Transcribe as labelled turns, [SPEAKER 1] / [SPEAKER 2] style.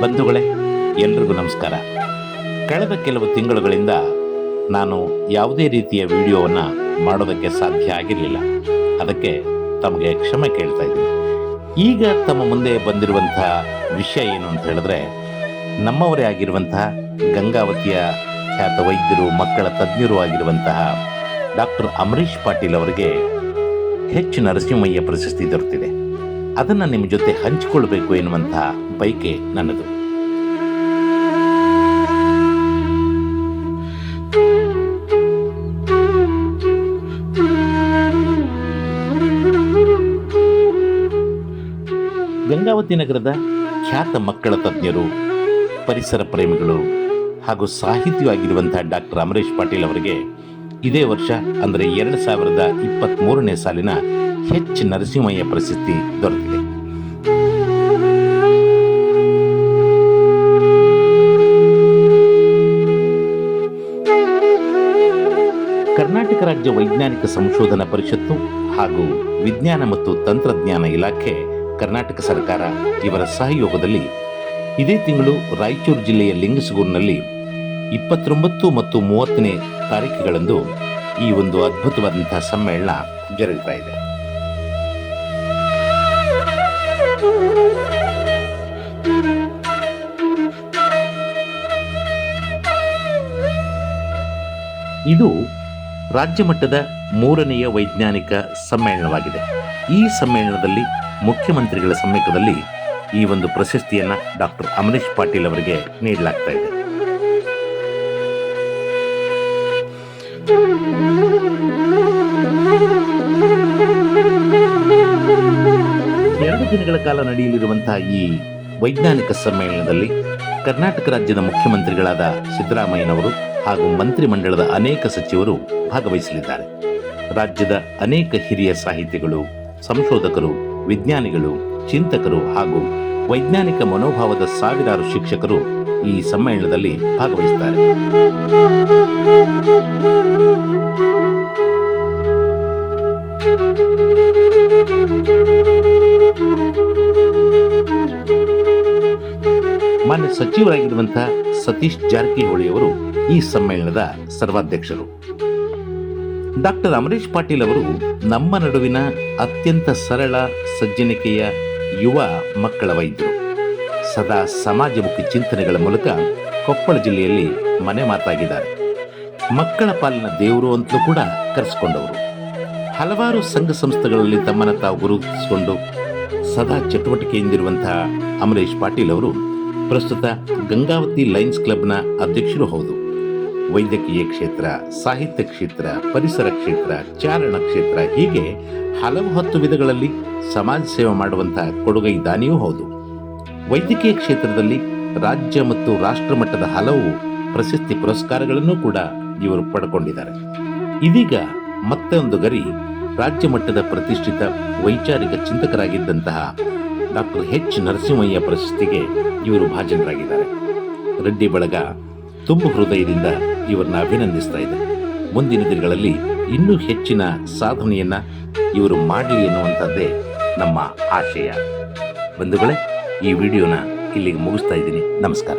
[SPEAKER 1] ಬಂಧುಗಳೇ, ಎಲ್ರಿಗೂ ನಮಸ್ಕಾರ. ಕಳೆದ ಕೆಲವು ತಿಂಗಳುಗಳಿಂದ ನಾನು ಯಾವುದೇ ರೀತಿಯ ವಿಡಿಯೋವನ್ನು ಮಾಡೋದಕ್ಕೆ ಸಾಧ್ಯ ಆಗಿರಲಿಲ್ಲ. ಅದಕ್ಕೆ ತಮಗೆ ಕ್ಷಮೆ ಕೇಳ್ತಾ ಇದ್ದೀನಿ. ಈಗ ತಮ್ಮ ಮುಂದೆ ಬಂದಿರುವಂತಹ ವಿಷಯ ಏನು ಅಂತ ಹೇಳಿದ್ರೆ, ನಮ್ಮವರೇ ಆಗಿರುವಂತಹ ಗಂಗಾವತಿಯ ಖ್ಯಾತ ವೈದ್ಯರು, ಮಕ್ಕಳ ತಜ್ಞರು ಆಗಿರುವಂತಹ ಡಾಕ್ಟರ್ ಅಮರೀಶ್ ಪಾಟೀಲ್ ಅವರಿಗೆ ಹೆಚ್ಚು ನರಸಿಂಹಯ್ಯ ಪ್ರಶಸ್ತಿ ದೊರೆತಿದೆ. ಅದನ್ನು ನಿಮ್ಮ ಜೊತೆ ಹಂಚಿಕೊಳ್ಳಬೇಕು ಎನ್ನುವಂತಹ ಬೈಕೆ ನನ್ನದು. ಗಂಗಾವತಿ ನಗರದ ಖ್ಯಾತ ಮಕ್ಕಳ ತಜ್ಞರು, ಪರಿಸರ ಪ್ರೇಮಿಗಳು ಹಾಗೂ ಸಾಹಿತಿಯಾಗಿರುವಂತಹ ಡಾಕ್ಟರ್ ಅಮರೇಶ್ ಪಾಟೀಲ್ ಅವರಿಗೆ ಇದೇ ವರ್ಷ ಅಂದರೆ ಎರಡು ಸಾವಿರದ ಇಪ್ಪತ್ತ್ಮೂರನೇ ಸಾಲಿನ ಹೆಚ್ ನರಸಿಂಹಯ್ಯ ಪ್ರಶಸ್ತಿ ದೊರೆತಿದೆ. ಕರ್ನಾಟಕ ರಾಜ್ಯ ವೈಜ್ಞಾನಿಕ ಸಂಶೋಧನಾ ಪರಿಷತ್ತು ಹಾಗೂ ವಿಜ್ಞಾನ ಮತ್ತು ತಂತ್ರಜ್ಞಾನ ಇಲಾಖೆ ಕರ್ನಾಟಕ ಸರ್ಕಾರ ಇವರ ಸಹಯೋಗದಲ್ಲಿ ಇದೇ ತಿಂಗಳು ರಾಯಚೂರು ಜಿಲ್ಲೆಯ ಲಿಂಗಸಗೂರಿನಲ್ಲಿ ಇಪ್ಪತ್ತೊಂಬತ್ತು ಮತ್ತು ಮೂವತ್ತನೇ ತಾರೀಕುಗಳಂದು ಈ ಒಂದು ಅದ್ಭುತವಾದಂತಹ ಸಮ್ಮೇಳನ ಜರುಗ್ತಾ ಇದೆ. ಇದು ರಾಜ್ಯ ಮಟ್ಟದ ಮೂರನೆಯ ವೈಜ್ಞಾನಿಕ ಸಮ್ಮೇಳನವಾಗಿದೆ. ಈ ಸಮ್ಮೇಳನದಲ್ಲಿ ಮುಖ್ಯಮಂತ್ರಿಗಳ ಸಮ್ಮುಖದಲ್ಲಿ ಈ ಒಂದು ಪ್ರಶಸ್ತಿಯನ್ನು ಡಾಕ್ಟರ್ ಅಮರೀಶ್ ಪಾಟೀಲ್ ಅವರಿಗೆ ನೀಡಲಾಗ್ತಾ ಇದೆ. ಎರಡು ದಿನಗಳ ಕಾಲ ನಡೆಯಲಿರುವಂತಹ ಈ ವೈಜ್ಞಾನಿಕ ಸಮ್ಮೇಳನದಲ್ಲಿ ಕರ್ನಾಟಕ ರಾಜ್ಯದ ಮುಖ್ಯಮಂತ್ರಿಗಳಾದ ಸಿದ್ದರಾಮಯ್ಯನವರು ಹಾಗೂ ಮಂತ್ರಿಮಂಡಲದ ಅನೇಕ ಸಚಿವರು ಭಾಗವಹಿಸಲಿದ್ದಾರೆ. ರಾಜ್ಯದ ಅನೇಕ ಹಿರಿಯ ಸಾಹಿತಿಗಳು, ಸಂಶೋಧಕರು, ವಿಜ್ಞಾನಿಗಳು, ಚಿಂತಕರು ಹಾಗೂ ವೈಜ್ಞಾನಿಕ ಮನೋಭಾವದ ಸಾವಿರಾರು ಶಿಕ್ಷಕರು ಈ ಸಮ್ಮೇಳನದಲ್ಲಿ ಭಾಗವಹಿಸುತ್ತಾರೆ. ಮಾನ್ಯ ಸಚಿವರಾಗಿರುವಂತಹ ಸತೀಶ್ ಜಾರಕಿಹೊಳಿ ಅವರು ಈ ಸಮ್ಮೇಳನದ ಸರ್ವಾಧ್ಯಕ್ಷರು. ಡಾಕ್ಟರ್ ಅಮರೀಶ್ ಪಾಟೀಲ್ ಅವರು ನಮ್ಮ ನಡುವಿನ ಅತ್ಯಂತ ಸರಳ, ಸಜ್ಜನಿಕೆಯ ಯುವ ಮಕ್ಕಳ ವೈದ್ಯರು. ಸದಾ ಸಮಾಜಮುಖಿ ಚಿಂತನೆಗಳ ಮೂಲಕ ಕೊಪ್ಪಳ ಜಿಲ್ಲೆಯಲ್ಲಿ ಮನೆ ಮಾತಾಗಿದ್ದಾರೆ. ಮಕ್ಕಳ ಪಾಲಿನ ದೇವರು ಅಂತಲೂ ಕೂಡ ಕರೆಸಿಕೊಂಡವರು. ಹಲವಾರು ಸಂಘ ಸಂಸ್ಥೆಗಳಲ್ಲಿ ತಮ್ಮನ್ನು ತಾವು ಗುರುತಿಸಿಕೊಂಡು ಸದಾ ಚಟುವಟಿಕೆಯಿಂದಿರುವಂತಹ ಅಮರೇಶ್ ಪಾಟೀಲ್ ಅವರು ಪ್ರಸ್ತುತ ಗಂಗಾವತಿ ಲೈನ್ಸ್ ಕ್ಲಬ್ನ ಅಧ್ಯಕ್ಷರು ಹೌದು. ವೈದ್ಯಕೀಯ ಕ್ಷೇತ್ರ, ಸಾಹಿತ್ಯ ಕ್ಷೇತ್ರ, ಪರಿಸರ ಕ್ಷೇತ್ರ, ಚಾರಣ ಕ್ಷೇತ್ರ, ಹೀಗೆ ಹಲವು ಹತ್ತು ವಿಧಗಳಲ್ಲಿ ಸಮಾಜ ಸೇವೆ ಮಾಡುವಂತಹ ಕೊಡುಗೈ ದಾನಿಯೂ ಹೌದು. ವೈದ್ಯಕೀಯ ಕ್ಷೇತ್ರದಲ್ಲಿ ರಾಜ್ಯ ಮತ್ತು ರಾಷ್ಟ್ರ ಮಟ್ಟದ ಹಲವು ಪ್ರಶಸ್ತಿ ಪುರಸ್ಕಾರಗಳನ್ನು ಕೂಡ ಇವರು ಪಡ್ಕೊಂಡಿದ್ದಾರೆ. ಇದೀಗ ಮತ್ತೆ ಒಂದು ಗರಿ ರಾಜ್ಯ ಮಟ್ಟದ ಪ್ರತಿಷ್ಠಿತ ವೈಚಾರಿಕ ಚಿಂತಕರಾಗಿದ್ದಂತಹ ಡಾಕ್ಟರ್ ಎಚ್ ನರಸಿಂಹಯ್ಯ ಪ್ರಶಸ್ತಿಗೆ ಇವರು ಭಾಜನರಾಗಿದ್ದಾರೆ. ರೆಡ್ಡಿ ಬಳಗ ತುಂಬು ಹೃದಯದಿಂದ ಇವರನ್ನ ಅಭಿನಂದಿಸ್ತಾ ಇದೆ. ಮುಂದಿನ ದಿನಗಳಲ್ಲಿ ಇನ್ನೂ ಹೆಚ್ಚಿನ ಸಾಧನೆಯನ್ನ ಇವರು ಮಾಡಲಿ ಎನ್ನುವಂಥದ್ದೇ ನಮ್ಮ ಆಶಯ. ಬಂಧುಗಳೇ, ಈ ವಿಡಿಯೋನ ಇಲ್ಲಿಗೆ ಮುಗಿಸ್ತಾ ಇದ್ದೀನಿ. ನಮಸ್ಕಾರ.